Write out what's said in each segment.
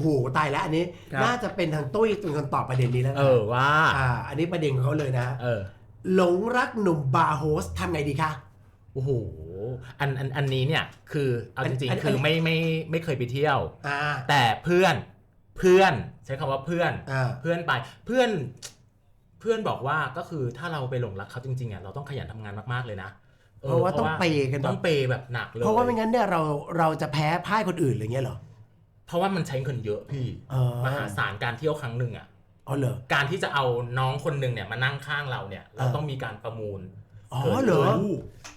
โหตายแล้วอันนี้ ครับ น่าจะเป็นทางตุ้ยเป็นคนตอบประเด็นนี้แล้วนะเออว่า อ่า อันนี้ประเด็นของเขาเลยนะ เออ หลงรักหนุ่มบาร์โฮสทำไงดีคะ โอ้โห อันอันอันนี้เนี่ยคือเอาจริงอัน ๆ คือไม่ไม่ไม่เคยไปเที่ยว อ่า แต่เพื่อนเพื่อนใช้คำว่าเพื่อน อ่า เพื่อนไปเพื่อนเพื่อนบอกว่าก็คือถ้าเราไปหลงรักเขาจริงๆอะเราต้องขยันทำงานมากๆเลยนะออเพราะว่าต้องเปย์กันแบต้อบงเปย์แบบหนักเลยเพราะว่าไม่งั้นเนี่ยเราเราจะแพ้พ่ายคนอื่นอะไรเงี้ยเหรอ เพราะว่ามันใช้เงินเยอะพี่เออมหาศาลการเที่ยวครั้งหนึ่งอะ อ๋อเหรอ การที่จะเอาน้องคนหนึ่งเนี่ยมานั่งข้างเราเนี่ย เราอ่าต้องมีการประมูล อ๋อเหรอ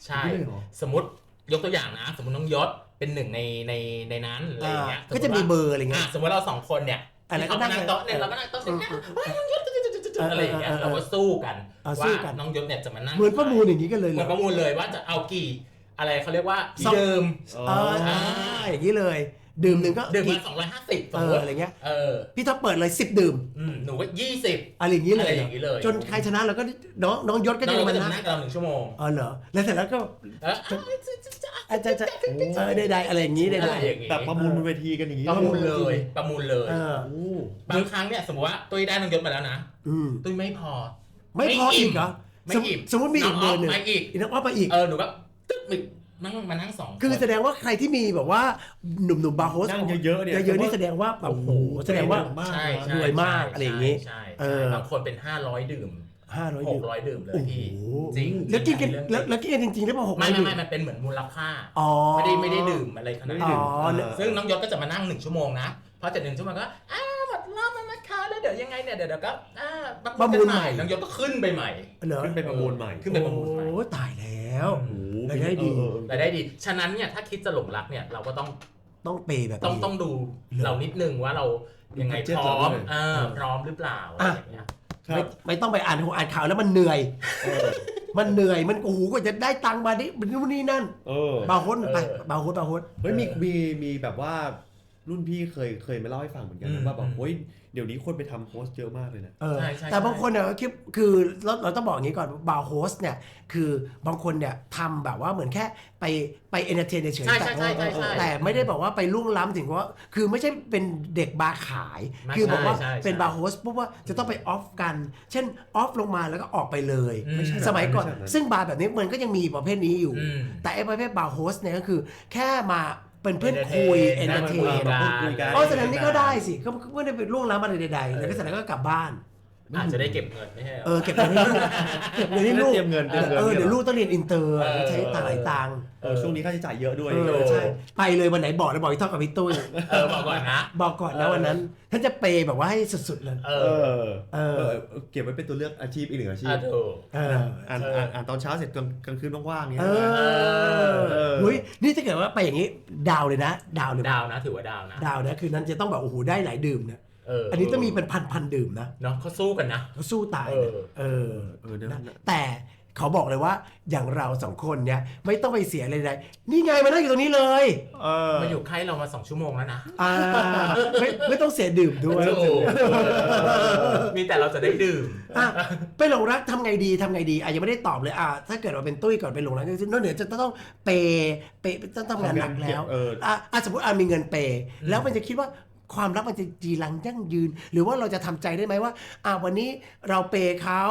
ใช่ไม่ได้เหรอ สมมติยกตัวอย่างนะ สมมติน้องยศเป็นหนึ่งในในในนั้นอะไรอย่างเงี้ยก็จะมีเบอร์อะไรเงี้ยอะสมมติเราสองคนเนี่ยอะแล้วก็ที่เขามานั่งนั่งโต๊ะเนี่ยเราก็นั่งโต๊ะเสร็จเนี่ยเฮ้ยน้องยศจุดๆๆๆอะไรอย่างเงี้ยเออเออเออเราก็สู้กันอะว่าสู้กัน น้องยศเนี่ยจะมานั่งเหมือนประมูลอย่างนี้กันเลยเหเหรมืออนประมูลเลยว่าจะเอากี่อะไรเขาเรียกว่าสองเดิมอ๋อเอออ่าอย่างนี้เลย ดื่มหนึ่งก็ดื่มกี่มาสองร้อยห้าสิบสเอมมอติอะไรเงี้ยเออพี่ท็อปเปิดเลยสิบดื่มอืมหนูก็ยี่สิบอะไรอย่างนี้เลอะไรยอย่างนี้เลย จนใครชนะเราก็น้องน้องยศก็น้องจะยศมาก็จะนั่มางนั่งกับเราหนึ่งชั่วโมงเออเหรอแล้วเสร็จแล้วก็แล้วอาจจะจะเออใดๆอะไรอย่างนี้ใดอะไรอย่างงี้แบบประมูลบนเวทีกันอย่างนี้ประมูลเลยประมูลเลยๆเออโอ้บางครั้งเนี่ยสมมติว่าตุ้ยได้น้องยศมาแล้วนะอืมตุ้ยไม่พอ ไม่พออีกเหรอไม่สมมุอิ่ติมสมมติมีอีกเบอร์หนึ่งมาอีกอีกนักว่าไปอีกเออหนูก็ตึ๊กอีก นั่งมานั่งสองคือแสดงว่าใครที่มีแบบว่าหนุ่มๆบาร์โฮสนั่งเยอะๆเนี่ยเยอะๆนี่แสดงว่าแบบโอ้โหแสดงว่ามากใช่นะใช่รวยมากใช่อะไรอย่างงี้ใช่เออบางคนเป็นห้าร้อยดื่มห้าร้อยหดื่กมร้อยดื่มเลยโอ้โหพี่จริงแล้วกินกันเรื่องจริงแล้วแล้วกินกันจริงๆได้ป่ะหกร้ไม่อยไม่ดื่มไม่มันเป็นเหมือนมูลค่า อ๋อ ไม่ได้ไม่ได้ดื่มอะไรขนาดไม่ได้นั้นดื่มอ๋อเออซึ่งน้องยศก็จะมานั่งหนึ่งชั่วโมงนะพอจากหนึ่งชั่วโมงก็อ้าวหมดรอบแล้วนะคะแล้วเดี๋ยวยังไงเนี่ยเดี๋ยวเดี๋ยวก็อ่าประมูลกันใหม่น้องยศก็ขึ้นไปใหม่ เหรอขึ้นไปประมูลใหม่ ขึ้นไปประมูลใหม่ โอ้ตายแล้วโอ้โห รายได้ดี เออเออรายได้ดี ฉะนั้นเนี่ยถ้าคิดจะหลงรักเนี่ยเราก็ต้องต้องเปย์แบบต้องนี้ ต้องดูเหรอเรานิดนึงว่าเรายังไงดู budget พร้อมเราด้วยเออพร้อมหรือเปล่าอะไรอย่างเงี้ย ครับ ไม่ไม่ต้องไปอ่านอ่านข่าวแล้วมันเหนื่อย เออ มันเหนื่อยมันโอ้โหกว่าจะได้ตังค์มาดิมันนู่นนี่นั่น เออ บาร์โฮสไปเออ บาร์โฮสบาร์โฮสเฮ้ยมีมีมีแบบว่า รุ่นพี่เคยเคยมาเล่าให้ฟังเหมือนกันอืนะมว่าแบบเฮ้ยเดี๋ยวนี้คนไปทำโฮสต์เยอะมากเลยนะ เออใช่ใช่แต่บางใช่คนเนี่ยก็คิดคือเราเราต้องบอกอย่างนี้ก่อนบาร์โฮสเนี่ยคือบางคนเนี่ยทำแบบว่าเหมือนแค่ไปไปเอนเตอร์เทนเฉยใช่ๆแต่ใช่ใช่ใช่ใช่แต่ไม่ได้บอกว่าไปล่วงล้ำถึงว่า คือไม่ใช่เป็นเด็กบาร์ขาย ไม่คือบอกว่าใช่ใช่เป็นบาร์โฮสปุ๊บว่าจะต้องไปออฟกัน เช่นออฟลงมาแล้วก็ออกไปเลย อืมไม่ใช่สมัยก่อน ไม่ใช่แบบนั้น ซึ่งบาร์แบบนี้มันก็ยังมีประเภทนี้อยู่ อืม แต่ไอ้ประเภทบาร์โฮสเนี่ยก็คือแค่มา เป็นเพื่อนคุยเอนเตอร์เทนั่งนคุยมาพูดคุยกันอ๋อแสดงนี่ก็ได้สิก็ก็ไม่ได้เป็นล่วงล้ำอะไรใดๆแล้วก็แสดงก็กลับบ้าน อาจจะได้เก็บเงินไม่ใช่เหรอเออเก็บเงินให้ลูกเก็บเงินให้ลูกเตรียมเงินเตรียมเงินเออเดี๋ยวลูกต้องเรียนอินเตอร์เออใช้ตาหลายตังค์เออช่วงนี้ค่าใช้จ่ายเยอะด้วยเออใช่ไปเลยวันไหนบอกแล้วบอกที่เท่ากับพี่ตุ้ยเออบอกก่อนนะบอกก่อนนะวันนั้นท่านจะเปย์แบบว่าให้สุดๆเลยเอเอออเอเอออ เก็บไว้เป็นตัวเลือกอาชีพอีกหนึ่งอาชีพอะถูก เอออ่านเอออ่อ่านอ่านตอนเช้าเสร็จกลางกลางคืนว่างๆเนี้ย เออเออ เฮ้ยนี่ถ้าเกิดว่าไปอย่างนี้ดาวเลยนะ ดาวเลยดาวนะถือว่าดาวนะดาวนะคือนั้นจะต้องแบบโอ้โหได้หลายดื่มนะเอออัอันนี้ต้องมีเป็นพันพันๆดื่มนะเนาะเขาสู้กันนะ เขาสู้ตายเอนะอเออเออเดี๋ยวนะ แต่ เขาบอกเลยว่าอย่างเราสองคนเนี่ยไม่ต้องไปเสียอะไรใดนี่ไงมานั่งอยู่ตรงนี้เลยเออมาอยู่ใกล้เรามาสองชั่วโมงแล้วนะอ่าไม่ไม่ต้องเสียดื่มด้วยถูกมีแต่เราจะได้ดื่มอะไปหลงรักทำไงดีทำไงดีอะยังไม่ได้ตอบเลยอะถ้าเกิดว่าเป็นตุ้ยก่อนไปหลงรักก็คือนอกเหนือจะต้องเปย์เปย์ต้องทำงานหนักแล้วเอออะอะสมมติอะมีเงินเปย์แล้วมันจะคิดว่า ความรักมันจะจีรังยั่งยืน หรือว่าเราจะทำใจได้ไหมว่าอะวันนี้เราเปย์เขา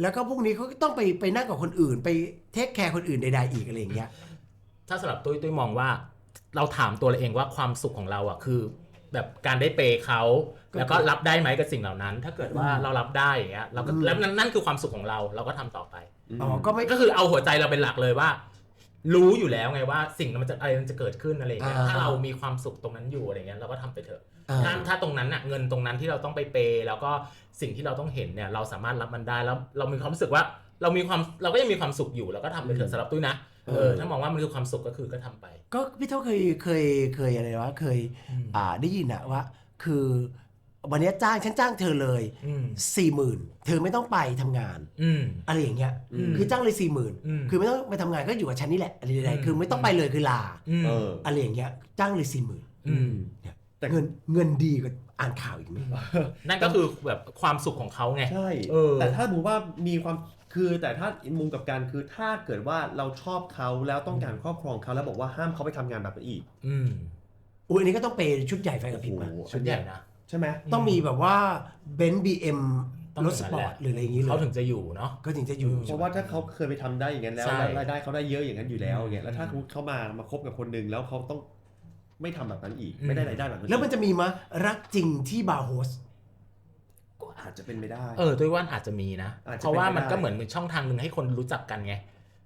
แล้วก็พรุ่งนี้เขาก็ต้องไปไปนั่งกับคนอื่น ไปเทคแคร์คนอื่นใดๆอีกอะไรอย่างเงี้ยถ้าสำหรับตุ้ยตุ้ยมองว่า เราถามตัวเราเองว่าความสุขของเราอะคือแบบการได้เปย์เขาก็แล้วก็รับได้ไหมกับสิ่งเหล่านั้น ถ้าเกิดว่าเรารับได้อย่างเงี้ยเราก็อืมแล้วนั่นนั่นคือความสุขของเราเราก็ทำต่อไปอ๋อก็ไม่ก็คือเอาหัวใจเราเป็นหลักเลยว่า รู้อยู่แล้วไงว่าสิ่งมันจะอะไรมันจะเกิดขึ้นอะไรอย่างเงี้ยอ่าถ้าเรามีความสุขตรงนั้นอยู่อะไรเงี้ยเราก็ทำไปเถอะอ่า ถ้าถ้าตรงนั้นน่ะเงินตรงนั้นที่เราต้องไปเปย์แล้วก็สิ่งที่เราต้องเห็นเนี่ยเราสามารถรับมันได้แล้วเรามีความรู้สึกว่าเรามีความเราก็ยังมีความสุขอยู่เราก็ทำไปเถอะสำหรับตุ้ยนะเออถ้ามองว่ามันคือความสุขก็คือก็ทำไป ก็พี่เท่าเคยเคยเคยอะไรวะเคย อ่าได้ยินอะว่า คือ วันนี้จ้างฉันจ้างเธอเลยอืมสี่หมื่นเธอไม่ต้องไปทำงานอืมอะไรอย่างเงี้ยอืมคือจ้างเลยสี่หมื่นอืมคือไม่ต้องไปทำงานก็อยู่กับฉันนี่แหละอะไรใดอืมๆคือไม่ต้องไปเลยคือลาอืมเอออะไรอย่างเงี้ยจ้างเลยสี่หมื่นอืมแต่เงินเงินดีกว่าอ่านข่าวอีกไหมนั่นก็คือแบบความสุขของเขาไงใช่เออแต่ถ้าสมมติว่ามีความคือแต่ถ้ามุมกับการคือถ้าเกิดว่าเราชอบเขาแล้วต้องการครอบครองเขาแล้วบอกว่าห้ามเขาไปทำงานแบบนั้นอีก อืมอุ้ยอันนี้ก็ต้องเปย์ชุดใหญ่ไฟกับพริบมาโอ้โหชุดใหญ่นะ ใช่ไหมต้องมีแบบว่าเบนซ์บีเอ็มต้องรอถย่างสนั้นปอแหร์ตละหรืออะไรอย่างนี้เลเขายถึงจะอยู่เนาะก็ถึงจะอยู่เพราะว่าถ้าเขาเคยไปทำได้อย่างนั้นแล้วใช่รายได้เขาได้เยอะอย่างนั้นอยู่แล้วอย่างเงี้ยแล้วถ้าเขามามาคบกับคนหนึ่งแล้วเขาต้องไม่ทำแบบนั้นอีกไม่ได้รายได้แบบนั้นแล้วมันจะมีมะรักจริงที่บาร์โฮสก็อาจจะเป็นไม่ได้ เออด้วยว่าอาจจะมีนะอาจจะเพราะว่ามันเป็นไปได้ก็เหมือนช่องทางหนึ่งให้คนรู้จักกันไง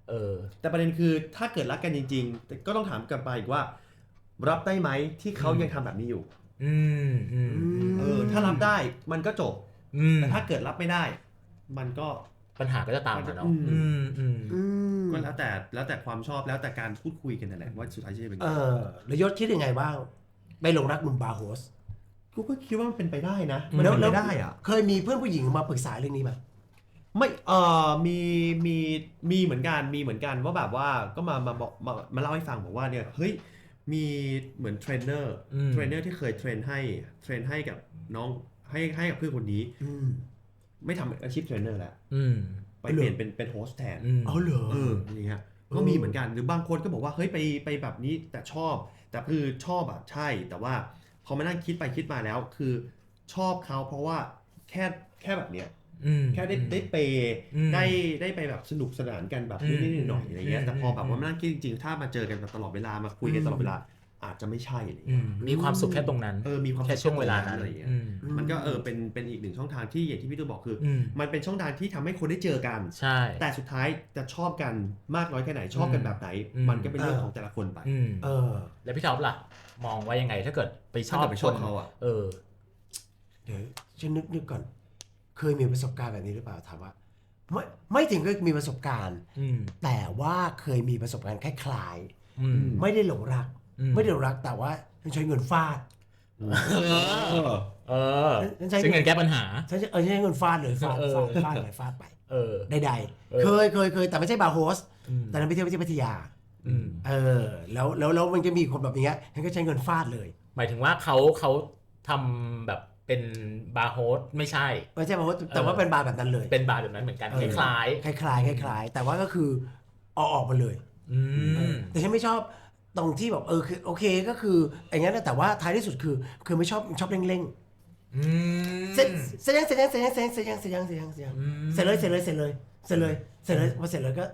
เออ แต่ประเด็นคือถ้าเกิดรักกันจริงๆแต่ก็ต้องถามกลับไปอีกว่า รับได้ไหมที่เขายังทำแบบนี้อยู่ อืมอืมเออถ้ารับได้มันก็จบอืมแต่ถ้าเกิดรับไม่ได้ มันก็ ปัญหาก็จะตามมาเนาะอืมอืมอืมอืมก็แล้วแต่แล้วแต่ความชอบแล้วแต่การพูดคุยกันนั่นแหละว่าสุดท้ายจะเป็นเออแล้วยศคิดยังไงบ้างไปหลงรักหนุ่มบาร์โฮสกูก็คิดว่ามันเป็นไปได้นะอืมมันแล้วเป็นแล้วไปได้อะเคยมีเพื่อนผู้หญิงมาปรึกษาเรื่องนี้ไหมไม่เออมีมีมีเหมือนกันมีเหมือนกันว่าแบบว่าก็มามาบอกมามาเล่าให้ฟังบอกว่าเนี่ยเฮ้ย มีเหมือนเทรนเนอร์อืมเทรนเนอร์ที่เคยเทรนให้เทรนให้กับน้องให้ให้กับเพื่อนคนนี้อืมไม่ทำอาชีพเทรนเนอร์แล้วอืมไปเปลี่ยนเป็นเป็นโฮสต์แทนอืมเอาเหรอเออนี่ฮะเออก็มีเหมือนกันหรือบางคนก็บอกว่าเฮ้ยไปไปแบบนี้แต่ชอบ แต่คือชอบอะใช่ แต่ว่าพอมานั่งคิดไปคิดมาแล้ว คือชอบเขาเพราะว่าแค่แค่แบบเนี้ยอืม แค่ได้ได้เปย์อืมได้ได้ไปแบบสนุกสนานกันแบบอืมนิดๆหน่อยๆอะไรเงี้ยอืมแต่พอแบบอืมว่ามานั่งคิดจริงๆ ถ้ามาเจอกันแบบตลอดเวลามาคุยกันตลอดเวลาอาจจะไม่ใช่อะไรอืเงี้ยมมีความสุขแค่ตรงนั้นเออมีความแค่ช่วงเวลานั้นอะไรเงี้ยอืมมันก็เออเป็นเป็นอีกหนึ่งช่องทางที่อย่างที่พี่ตูนบอกคืออืมมันเป็นช่องทางที่ทำให้คนได้เจอกันใช่แต่สุดท้ายจะชอบกันมากน้อยแค่ไหนชอบกันแบบไหนอืมมันก็เป็นเรื่องของแต่ละคนไปอืมเออ แล้วพี่ท็อปล่ะ มองว่ายังไงถ้าเกิดไปชถ้าอบเกิดไปชอบคนเขาอะเออเดี๋ยวฉันนึกนึกก่อน เคยมีประสบการณ์แบบนี้หรือเปล่าถามว่าไม่ไม่ถึงก็มีประสบการณ์ อืม แต่ว่าเคยมีประสบการณ์คล้ายอืม ๆ ไม่ได้หลงรัก อืม ไม่ได้หลงรักแต่ว่าฉันใช้เงินฟาดเออ เออใช่ซึ่งเงินแก้ปัญหา ฉันใช้เออฉันใช้เงินฟาดเลยฟาดเออ ฟาดฟาดไปฟาดไปเออ ใดเออ ๆเคยเคยเคยแต่ไม่ใช่บาร์โฮสอืมแต่นั้นไปเที่ยวที่พัทยา อืม เออแล้วแล้วแล้วมันจะมีคนแบบเนี้ยฉันก็ใช้เงินฟาดเลย หมายถึงว่าเขาเขาทำแบบ เป็นบาร์โฮสไม่ใช่ ไม่ใช่บาร์โฮสแต่ว่าเป็นบาร์แบบนั้นเลย เป็นบาร์แบบนั้นเหมือนกันคล้ายคล้ายคล้ายคลายแต่ว่าก็คือเอาออกมาเลยแต่ฉันไม่ชอบตรงที่แบบเออคือโอเคก็คืออย่างนั้นแต่ว่าท้ายที่สุดคือ คือไม่ชอบชอบเร่งเร่งเสร็จเสร็จยงเสร็จยังเสร็จยังเสร็จยังเสร็จยังเสร็จยังเสร็จยังเสร็จเลยเสร็จเลยเสร็จเลยเสร็จเลยพอเสร็จเลยก็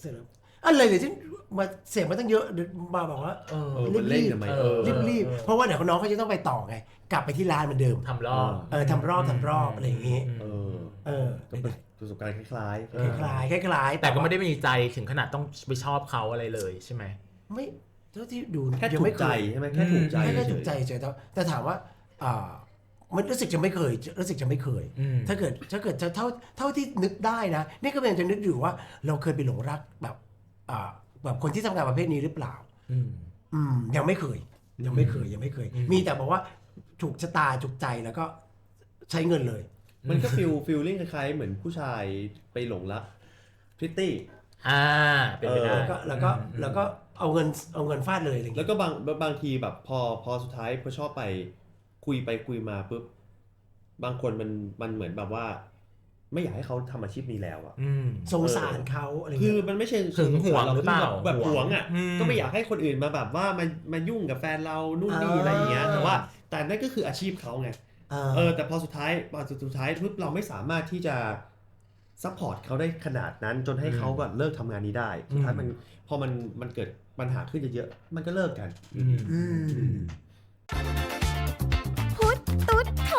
เสร็จเลย อะไรเดี๋ยวที่มาเสียงมาตั้งเยอะเดี๋ยวมาบอกว่าเออเออมันเล่นทำไมเอเอออรีบรีบเออเพราะว่าเดี๋ยวน้องเขาจะต้องไปต่อไง กลับไปที่ร้านเหมือนเดิมทำรอบเออทำรอบทำรอบอะไรอย่างงี้เออเออก็เป็นประสบการณ์คล้ายๆเออคล้ายๆคล้ายๆแต่ก็ไม่ว่าได้มีใจถึงขนาดต้องไปชอบเขาอะไรเลยใช่ไหมไม่เท่าที่ดูแค่ยัถูไม่กเคใจยใช่ไหมแค่ถูกใจแค่แค่เฉถูกยใจเฉยๆแต่แต่ถามว่าอ่ามันรู้สึกจะไม่เคยรู้สึกจะไม่เคยอืมถ้าเกิดถ้าเกิดจะเท่าเท่าที่นึกได้นะ นี่ก็เป็นจะนึกอยู่ว่าเราเคยไปหลงรักแบบอ่า แบบคนที่ทำงานประเภทนี้หรือเปล่าอืมอืมยังไม่เคย ยังไม่เคยยังไม่เคยอืมมีแต่บอกว่าถูกชะตาถูกใจแล้วก็ใช้เงินเลย มันก็ฟิลฟิลลิ่งคล้ายๆ เหมือนผู้ชายไปหลงรักพริตตี้อ่าเป็นไปได้เออแล้วก็แล้วก็อืมแล้วก็เอาเงินเอาเงินฟาดเลยอะไรอย่างแล้เงี้วยก็บางบางทีแบบพอพอสุดท้ายพอชอบไปคุยไปคุยมาปุ๊บบางคนมันมันเหมือนแบบว่า ไม่อยากให้เขาทำอาชีพนี้แล้วอะ อืม สงสารเขาอะไรคือเงี้ยมันไม่ใช่หึงหวงหรือเปล่าแบบแบบหวงอะ อืมก็ไม่อยากให้คนอื่นมาแบบว่ามามายุ่งกับแฟนเรานู่นนี่อ่าอะไรอย่างเงี้ย แต่ว่าแต่นั่นก็คืออาชีพเขาไง เอเอออ แต่พอสุดท้ายพอสุดท้ายปุ๊บเราไม่สามารถที่จะซัพพอร์ตเขาได้ขนาดนั้นจนให้เขาแบบเลิกทำงานนี้ได้ สุดท้ายมันพอมันมันเกิดปัญหาขึ้นเยอะๆ มันก็เลิกกัน อืม อืม พุทธตุ๊ดโท